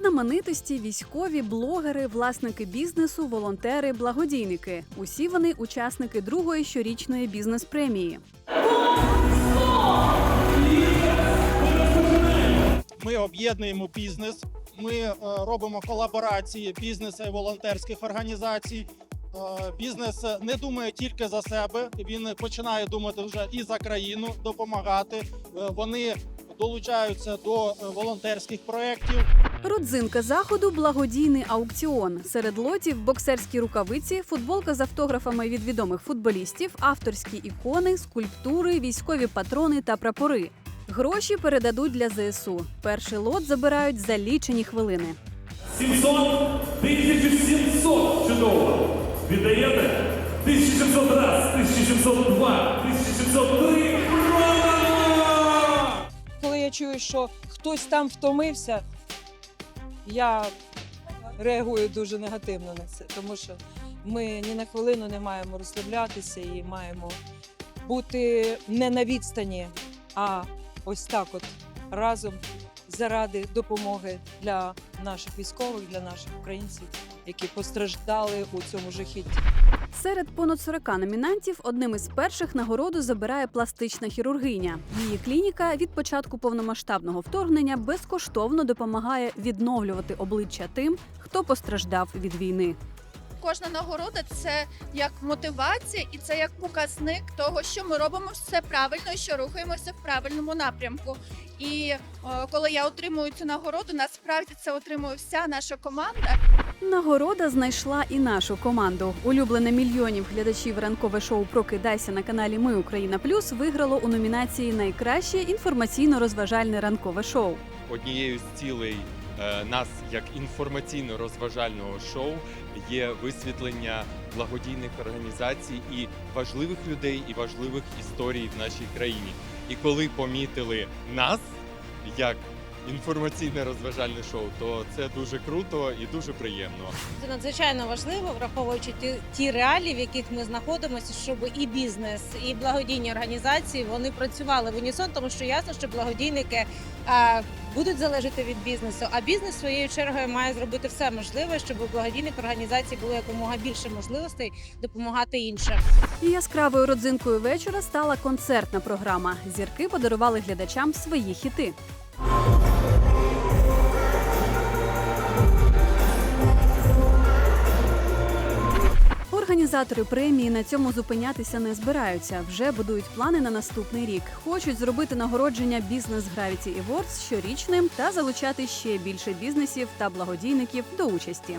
знаменитості, військові, блогери, власники бізнесу, волонтери, благодійники. Усі вони учасники другої щорічної бізнес-премії. Ми об'єднуємо бізнес. Ми е, робимо колаборації бізнесу і волонтерських організацій. Е, Бізнес не думає тільки за себе. Він починає думати вже і за країну, допомагати. Е, Вони долучаються до е, волонтерських проєктів. Родзинка заходу благодійний аукціон. Серед лотів боксерські рукавиці, футболка з автографами від відомих футболістів, авторські ікони, скульптури, військові патрони та прапори. Гроші передадуть для ЗСУ. Перший лот забирають за лічені хвилини. 700, 1700. Чудово. Віддаєте? 1700 раз, 1702, 1703. Продано! коли я чую, що хтось там втомився, я реагую дуже негативно на це, тому що ми ні на хвилину не маємо розслаблятися і маємо бути не на відстані, а ось так, от разом заради допомоги для наших військових, для наших українців, які постраждали у цьому жахітті. Серед понад 40 номінантів одним із перших нагороду забирає пластична хірургиня. Її клініка від початку повномасштабного вторгнення безкоштовно допомагає відновлювати обличчя тим, хто постраждав від війни. Кожна нагорода це як мотивація, і це як показник того, що ми робимо все правильно, і що рухаємося в правильному напрямку. І е, коли я отримую цю нагороду, насправді це отримує вся наша команда. Нагорода знайшла і нашу команду. Улюблене мільйонів глядачів ранкове шоу Прокидайся на каналі Ми Україна Плюс виграло у номінації Найкраще інформаційно-розважальне ранкове шоу. Однією з цілей е, нас як інформаційно-розважального шоу є висвітлення благодійних організацій і важливих людей, і важливих історій в нашій країні. І коли помітили нас як інформаційне розважальне шоу, то це дуже круто і дуже приємно. Це надзвичайно важливо, враховуючи ті, ті реалії, в яких ми знаходимося, щоб і бізнес, і благодійні організації вони працювали в унісон, тому що ясно, що благодійники а, будуть залежати від бізнесу. А бізнес своєю чергою має зробити все можливе, щоб у благодійних організацій було якомога більше можливостей допомагати іншим. І яскравою родзинкою вечора стала концертна програма. Зірки подарували глядачам свої хіти. Організатори премії на цьому зупинятися не збираються. Вже будують плани на наступний рік. Хочуть зробити нагородження Бізнес Gravity Awards щорічним та залучати ще більше бізнесів та благодійників до участі.